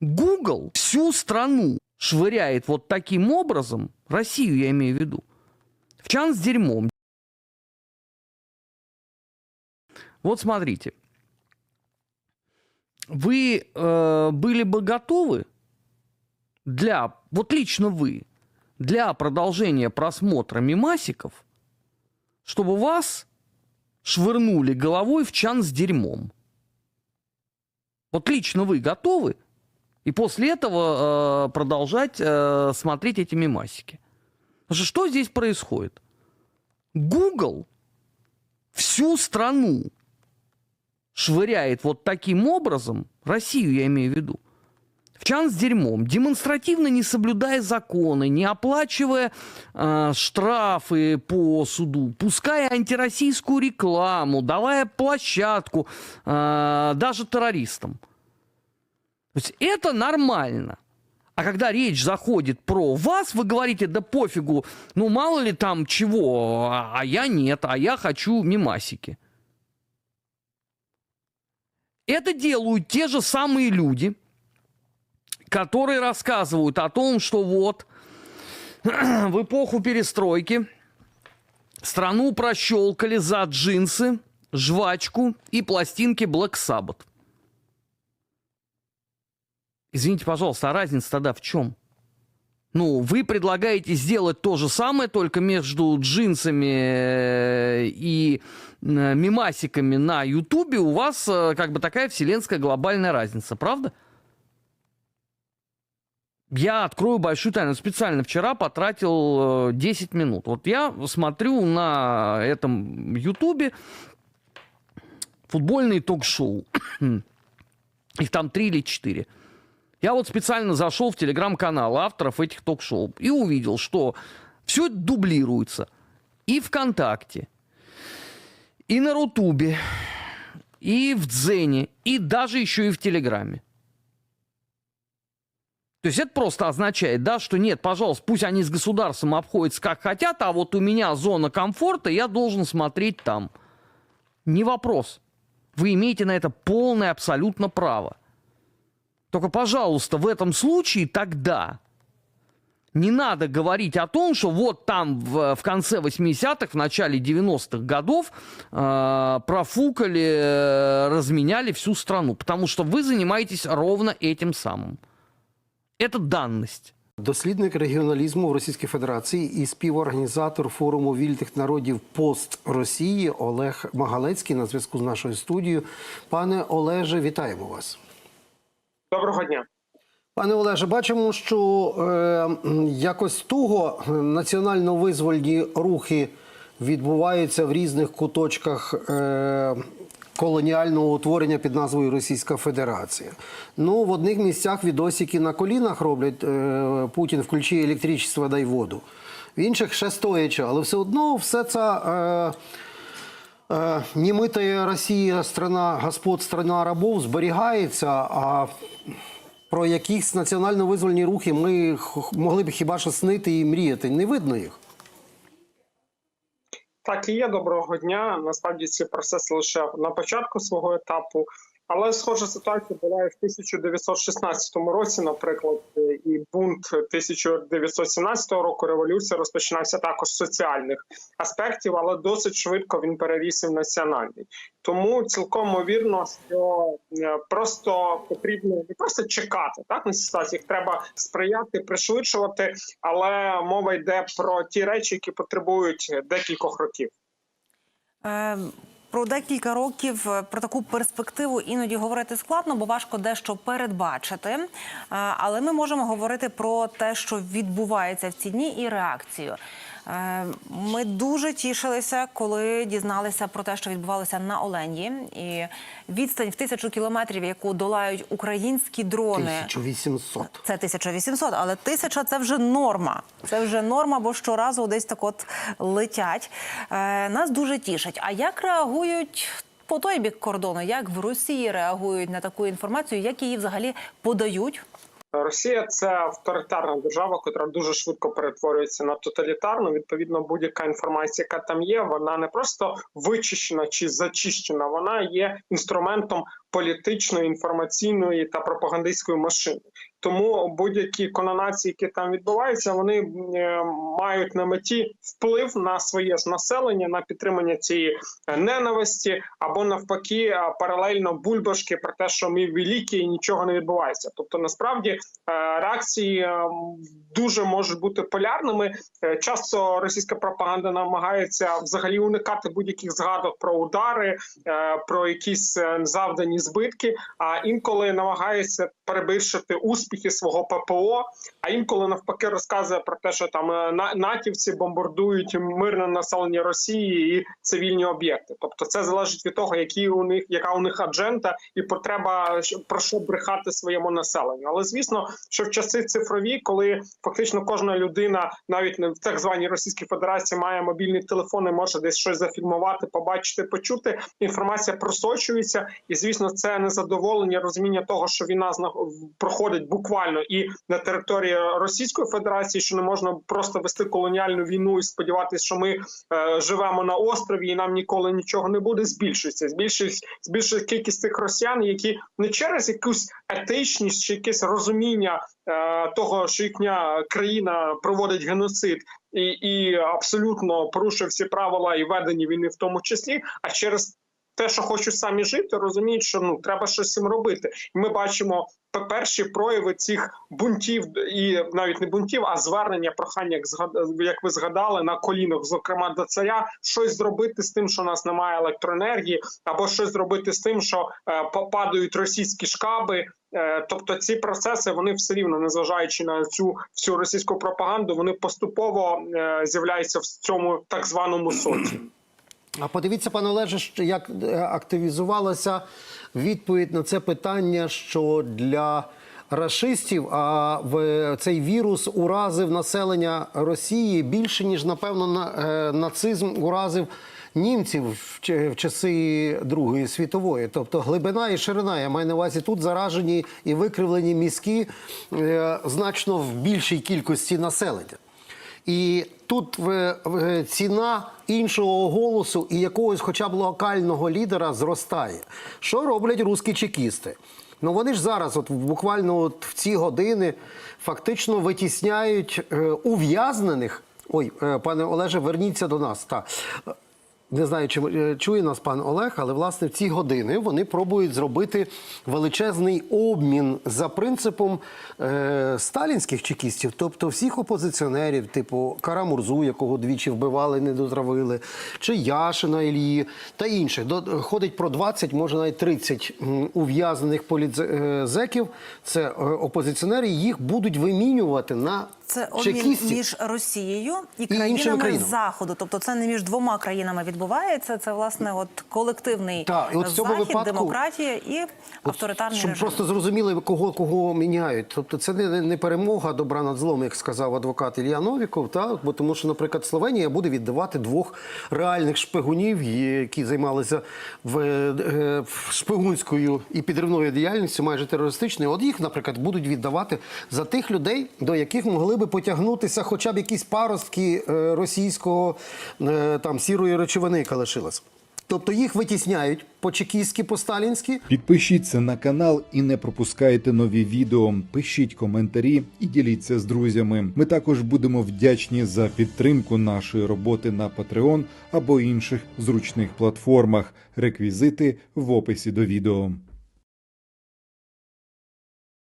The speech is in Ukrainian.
Google всю страну швыряет вот таким образом, Россию я имею в виду, в чан с дерьмом. Вот смотрите. Вы э, были бы готовы для, вот лично вы, для продолжения просмотра мимасиков, чтобы вас швырнули головой в чан с дерьмом? Вот лично вы готовы? И после этого э, продолжать э, смотреть эти мимасики. Потому что что здесь происходит? Google всю страну швыряет вот таким образом, Россию я имею в виду, в чан с дерьмом, демонстративно не соблюдая законы, не оплачивая э, штрафы по суду, пуская антироссийскую рекламу, давая площадку э, даже террористам. То есть это нормально. А когда речь заходит про вас, вы говорите, да пофигу, ну мало ли там чего, а, а я нет, а я хочу мимасики. Это делают те же самые люди, которые рассказывают о том, что вот в эпоху перестройки страну прощелкали за джинсы, жвачку и пластинки Black Sabbath. Извините, пожалуйста, а разница тогда в чем? Ну, вы предлагаете сделать то же самое, только между джинсами э, и э, мимасиками на Ютубе у вас э, как бы такая вселенская глобальная разница, правда? Я открою большую тайну. Специально вчера потратил э, 10 минут. Вот я смотрю на этом Ютубе футбольные ток-шоу. Их там три или четыре. Я вот специально зашел в телеграм-канал авторов этих ток-шоу и увидел, что все дублируется и ВКонтакте, и на Рутубе, и в Дзене, и даже еще и в Телеграме. То есть это просто означает, да, что нет, пожалуйста, пусть они с государством обходятся как хотят, а вот у меня зона комфорта, я должен смотреть там. Не вопрос. Вы имеете на это полное абсолютно право. Только, пожалуйста, в этом случае тогда не надо говорить о том, что вот там в, в конце 80-х, в начале 90-х годов э, профукали, э, разменяли всю страну. Потому что вы занимаетесь ровно этим самым. Это данность. Дослідник регіоналізму в Російській Федерації і співорганізатор форуму вільних народів Пост Росії Олег Магалецький на зв'язку з нашою студією. Пане Олеже, вітаємо вас. Доброго дня. Пане Олеже, бачимо, що е, якось туго національно-визвольні рухи відбуваються в різних куточках е, колоніального утворення під назвою Російська Федерація. Ну, в одних місцях відосики на колінах роблять е, Путін, включи електричество, дай воду. В інших ще стоячи, але все одно все це. Е, Е, Німитая Росія страна господ, страна рабов зберігається, а про якісь національно-визвольні рухи ми могли б хіба що снити і мріяти. Не видно їх. Так і є доброго дня. Насправді ці процеси лише на початку свого етапу. Але схожа ситуація була і в 1916 році, наприклад, і бунт 1917 року. Революція розпочинався також з соціальних аспектів, але досить швидко він переріс в національний. Тому цілком ймовірно, що е, просто потрібно не просто чекати так на ці ситуації, треба сприяти, пришвидшувати. Але мова йде про ті речі, які потребують декількох років. Е, Про декілька років е, про таку перспективу іноді говорити складно, бо важко дещо передбачити. Е, Але ми можемо говорити про те, що відбувається в ці дні, і реакцію. Е, Ми дуже тішилися, коли дізналися про те, що відбувалося на Оленї, і відстань в тисячу кілометрів, яку долають українські дрони. 1800. Це 1800, але тисяча це вже норма. Це вже норма, бо щоразу десь так от летять. Е, нас дуже тішить. А як реагують по той бік кордону? Як в Росії реагують на таку інформацію? Як її взагалі подають? Росія це авторитарна держава, яка дуже швидко перетворюється на тоталітарну. Відповідно, будь-яка інформація, яка там є, вона не просто вичищена чи зачищена, вона є інструментом політичної, інформаційної та пропагандистської машини. Тому будь-які кононації, які там відбуваються, вони е, мають на меті вплив на своє населення, на підтримання цієї е, ненависті, або навпаки, паралельно бульбашки про те, що ми великі і нічого не відбувається. Тобто, насправді е, реакції дуже можуть бути полярними. Часто російська пропаганда намагається взагалі уникати будь-яких згадок про удари, про якісь завдані збитки. А інколи намагається перебільшити успіхи свого ППО. А інколи навпаки розказує про те, що там е, на- натівці бомбардують мирне населення Росії і цивільні об'єкти. Тобто, це залежить від того, які у них яка у них аджента і потреба про що брехати своєму населенню. Але звісно, що в часи цифрові, коли фактично кожна людина, навіть не в так званій Російській Федерації, має мобільний телефон і може десь щось зафільмувати, побачити, почути. Інформація просочується, і звісно, це незадоволення, розуміння того, що війна проходить буквально і на території Російської Федерації, що не можна просто вести колоніальну війну і сподіватися, що ми е, живемо на острові і нам ніколи нічого не буде. Збільшується, збільшується, збільшується кількість тих росіян, які не через якусь етичність чи якесь розуміння е, того, що їхня країна проводить геноцид. І, і абсолютно порушує всі правила і ведення війни, в тому числі, а через те, що хочуть самі жити, розуміють, що ну треба щось цим робити. І ми бачимо перші прояви цих бунтів, і навіть не бунтів, а звернення прохання, як ви згадали, на колінах, зокрема до царя, щось зробити з тим, що у нас немає електроенергії, або щось зробити з тим, що е, попадають російські шкаби. Е, Тобто ці процеси вони все рівно, незважаючи на цю всю російську пропаганду, вони поступово е, з'являються в цьому так званому соціумі. А подивіться, пане Олеже, як е, активізувалася відповідь на це питання, що для рашистів а в цей вірус уразив населення Росії більше ніж напевно на е, нацизм уразив. Німців в в часи Другої світової, тобто глибина і ширина, я маю на увазі тут заражені і викривлені мізки е, значно в більшій кількості населення. І тут ціна іншого голосу і якогось хоча б локального лідера зростає. Що роблять русські чекісти? Ну вони ж зараз, от буквально от в ці години, фактично витісняють е, ув'язнених. Ой, е, пане Олеже, верніться до нас. Так. Не знаю, чи е, чує нас пан Олег, але власне в ці години вони пробують зробити величезний обмін за принципом е, сталінських чекістів, тобто всіх опозиціонерів, типу Карамурзу, якого двічі вбивали, не дотравили, чи Яшина Ілії та інших. Ходить про 20, може навіть 30 м, ув'язнених політзеків. Це е, опозиціонери, їх будуть вимінювати на Це обмін чекістів. між Росією і, країнами країнами. заходу. Тобто, це не між двома країнами відбувається. Це власне от колективний Так, і от цьому захід, випадку- демократія і авторитарний Щоб режим. просто зрозуміли, кого кого міняють. Тобто це не, не перемога добра над злом, як сказав адвокат Ілля Новіков. Так? Бо тому, що, наприклад, Словенія буде віддавати двох реальних шпигунів, які займалися в, е, в шпигунською і підривною діяльністю, майже терористичною. От їх, наприклад, будуть віддавати за тих людей, до яких могли би потягнутися хоча б якісь паростки е, російського е, там сірої речовини, яка лишилась. Тобто їх витісняють по-чекістськи, по-сталінськи, Підпишіться на канал і не пропускайте нові відео. Пишіть коментарі і діліться з друзями. Ми також будемо вдячні за підтримку нашої роботи на Patreon або інших зручних платформах. Реквізити в описі до відео.